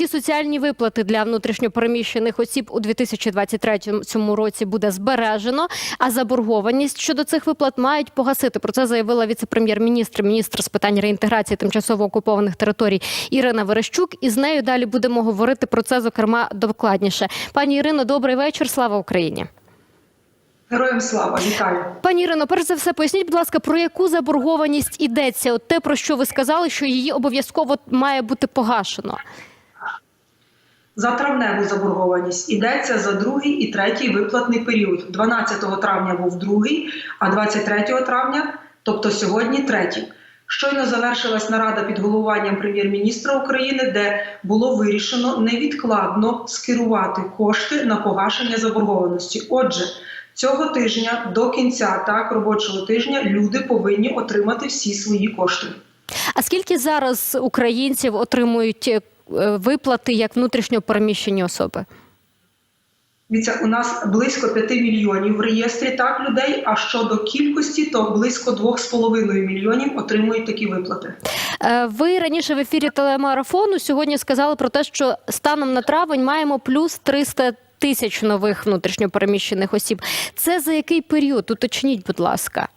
всі соціальні виплати для внутрішньопереміщених осіб у 2023 цьому році буде збережено. А заборгованість щодо цих виплат мають погасити. Про це заявила віце-прем'єр-міністр, міністр з питань реінтеграції тимчасово окупованих територій Ірина Верещук. І з нею далі будемо говорити про це, зокрема, докладніше. Пані Ірино, добрий вечір. Слава Україні. Героям слава, вітаю. Пані Ірино, перш за все, поясніть, будь ласка, про яку заборгованість йдеться? От те, про що ви сказали, що її обов'язково має бути погашено. За травневу заборгованість йдеться за другий і третій виплатний період. 12 травня був другий, а 23 травня, тобто сьогодні, третій. Щойно завершилась нарада під головуванням прем'єр-міністра України, де було вирішено невідкладно скерувати кошти на погашення заборгованості. Отже, цього тижня до кінця так робочого тижня люди повинні отримати всі свої кошти. А скільки зараз українців отримують виплати як внутрішньо переміщені особи? Дивіться, у нас близько 5 мільйонів в реєстрі так людей. А щодо кількості, то близько 2,5 мільйонів отримують такі виплати. Е, Ви раніше в ефірі телемарафону сьогодні сказали про те, що станом на травень маємо плюс 300 тисяч нових внутрішньопереміщених осіб. Це за який період? Уточніть, будь ласка.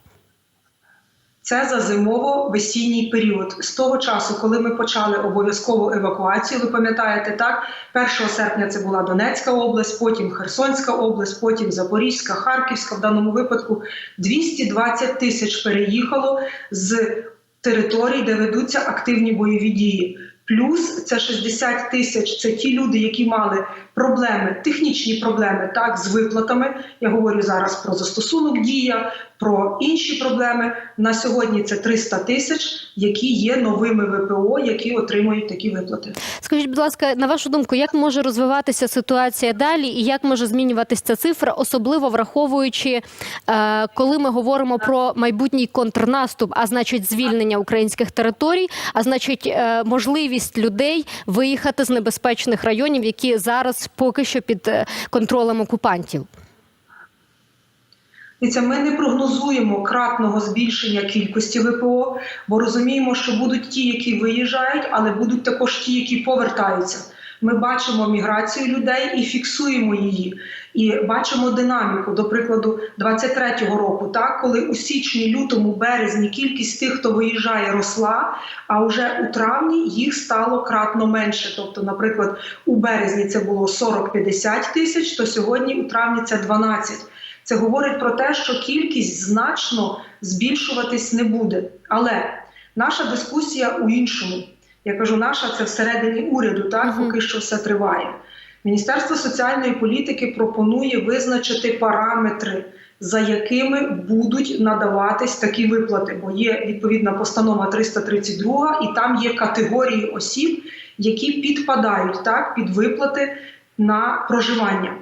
Це за зимово-весінній період. З того часу, коли ми почали обов'язкову евакуацію, ви пам'ятаєте, так 1 серпня це була Донецька область, потім Херсонська область, потім Запорізька, Харківська. В даному випадку 220 тисяч переїхало з територій, де ведуться активні бойові дії. Плюс це 60 тисяч. Це ті люди, які мали проблеми, технічні проблеми, так з виплатами. Я говорю зараз про застосунок дія, про інші проблеми. На сьогодні це 300 тисяч, які є новими ВПО, які отримують такі виплати. Скажіть, будь ласка, на вашу думку, як може розвиватися ситуація далі, і як може змінюватися ця цифра, особливо враховуючи, е, коли ми говоримо про майбутній контрнаступ, а значить, звільнення українських територій, а значить, е, можливість людей виїхати з небезпечних районів, які зараз поки що під е, контролем окупантів. Ми не прогнозуємо кратного збільшення кількості ВПО, бо розуміємо, що будуть ті, які виїжджають, але будуть також ті, які повертаються. Ми бачимо міграцію людей і фіксуємо її. І бачимо динаміку, до прикладу, 23-го року, так коли у січні, лютому, березні кількість тих, хто виїжджає, росла. А вже у травні їх стало кратно менше. Тобто, наприклад, у березні це було 40-50 тисяч, то сьогодні у травні це 12. Це говорить про те, що кількість значно збільшуватись не буде. Але наша дискусія у іншому. Я кажу, наша це всередині уряду, так Мгм. поки що все триває. Міністерство соціальної політики пропонує визначити параметри, за якими будуть надаватись такі виплати. Бо є відповідна постанова 332, і там є категорії осіб, які підпадають так під виплати на проживання.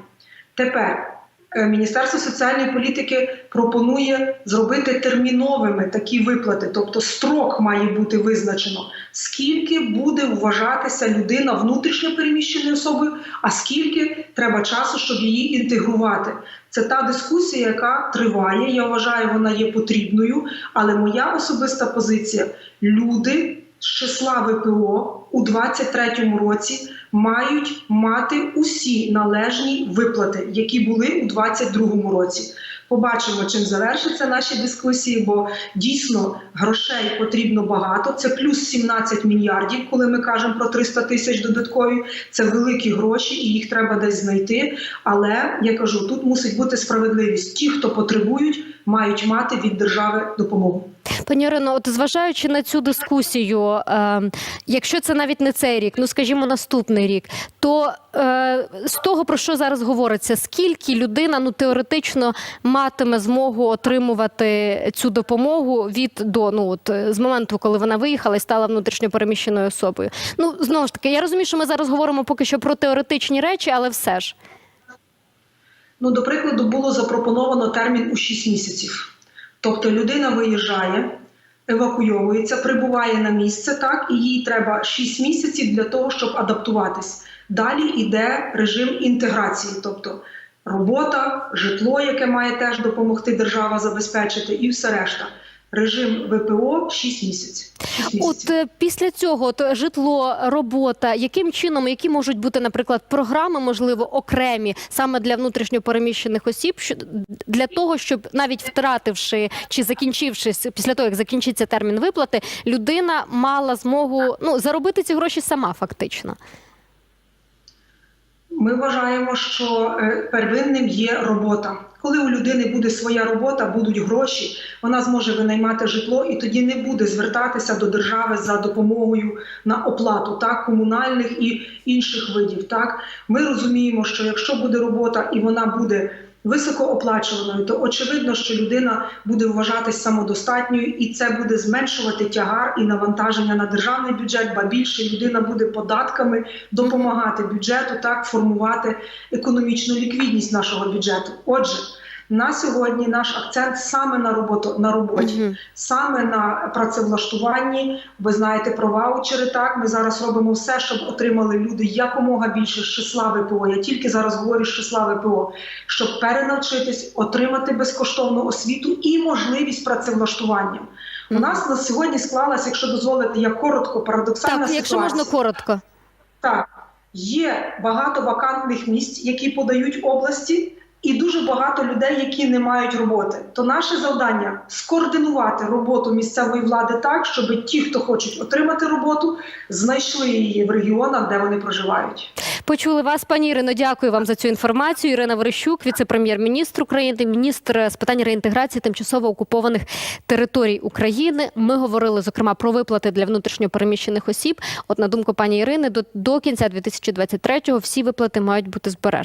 Тепер Міністерство соціальної політики пропонує зробити терміновими такі виплати, тобто строк має бути визначено, скільки буде вважатися людина внутрішньо переміщеною особою, а скільки треба часу, щоб її інтегрувати. Це та дискусія, яка триває. Я вважаю, вона є потрібною. Але моя особиста позиція: люди з числа ВПО у 2023 році мають мати усі належні виплати, які були у 2022 році. Побачимо, чим завершаться наші дискусії, бо дійсно грошей потрібно багато. Це плюс 17 мільярдів, коли ми кажемо про 300 тисяч додаткові. Це великі гроші, і їх треба десь знайти. Але я кажу, тут мусить бути справедливість. Ті, хто потребують, мають мати від держави допомогу. Пані Ірино, от зважаючи на цю дискусію, е, якщо це навіть не цей рік, ну скажімо, наступний рік, то е, з того про що зараз говориться, скільки людина ну теоретично матиме змогу отримувати цю допомогу від до ну от з моменту, коли вона виїхала і стала внутрішньо переміщеною особою. Ну знову ж таки, я розумію, що ми зараз говоримо поки що про теоретичні речі, але все ж. Ну, до прикладу, було запропоновано термін у 6 місяців. Тобто людина виїжджає, евакуйовується, прибуває на місце, так, і їй треба 6 місяців для того, щоб адаптуватись. Далі йде режим інтеграції, тобто робота, житло, яке має теж допомогти держава забезпечити, і все решта. Режим ВПО 6 місяців. 6 місяців. От після цього от, житло, робота, яким чином, які можуть бути, наприклад, програми, можливо, окремі саме для внутрішньопереміщених осіб, що для того, щоб навіть втративши чи закінчившись після того, як закінчиться термін виплати, людина мала змогу ну заробити ці гроші сама, фактично. Ми вважаємо, що е, первинним є робота. Коли у людини буде своя робота, будуть гроші, вона зможе винаймати житло і тоді не буде звертатися до держави за допомогою на оплату так, комунальних і інших видів. Так ми розуміємо, що якщо буде робота і вона буде високооплачуваною, то очевидно, що людина буде вважатись самодостатньою, і це буде зменшувати тягар і навантаження на державний бюджет, ба більше людина буде податками допомагати бюджету так формувати економічну ліквідність нашого бюджету. Отже. На сьогодні наш акцент саме на роботу на роботі, Мгм. саме на працевлаштуванні. Ви знаєте про ваучери. Так ми зараз робимо все, щоб отримали люди якомога більше з числа ВПО. Я тільки зараз говорю з числа ВПО, щоб перенавчитись, отримати безкоштовну освіту і можливість працевлаштування. У нас на сьогодні склалась, якщо дозволите, я коротко парадоксальна Так, ситуація. якщо можна коротко. Так, є багато вакантних місць, які подають області, і дуже багато людей, які не мають роботи. То наше завдання скоординувати роботу місцевої влади так, щоб ті, хто хочуть отримати роботу, знайшли її в регіонах, де вони проживають. Почули вас, пані Ірино. Дякую вам за цю інформацію. Ірина Верещук, віце-прем'єр-міністр України, міністр з питань реінтеграції тимчасово окупованих територій України. Ми говорили зокрема про виплати для внутрішньопереміщених осіб. От на думку пані Ірини, до, до кінця 2023-го всі виплати мають бути збережені.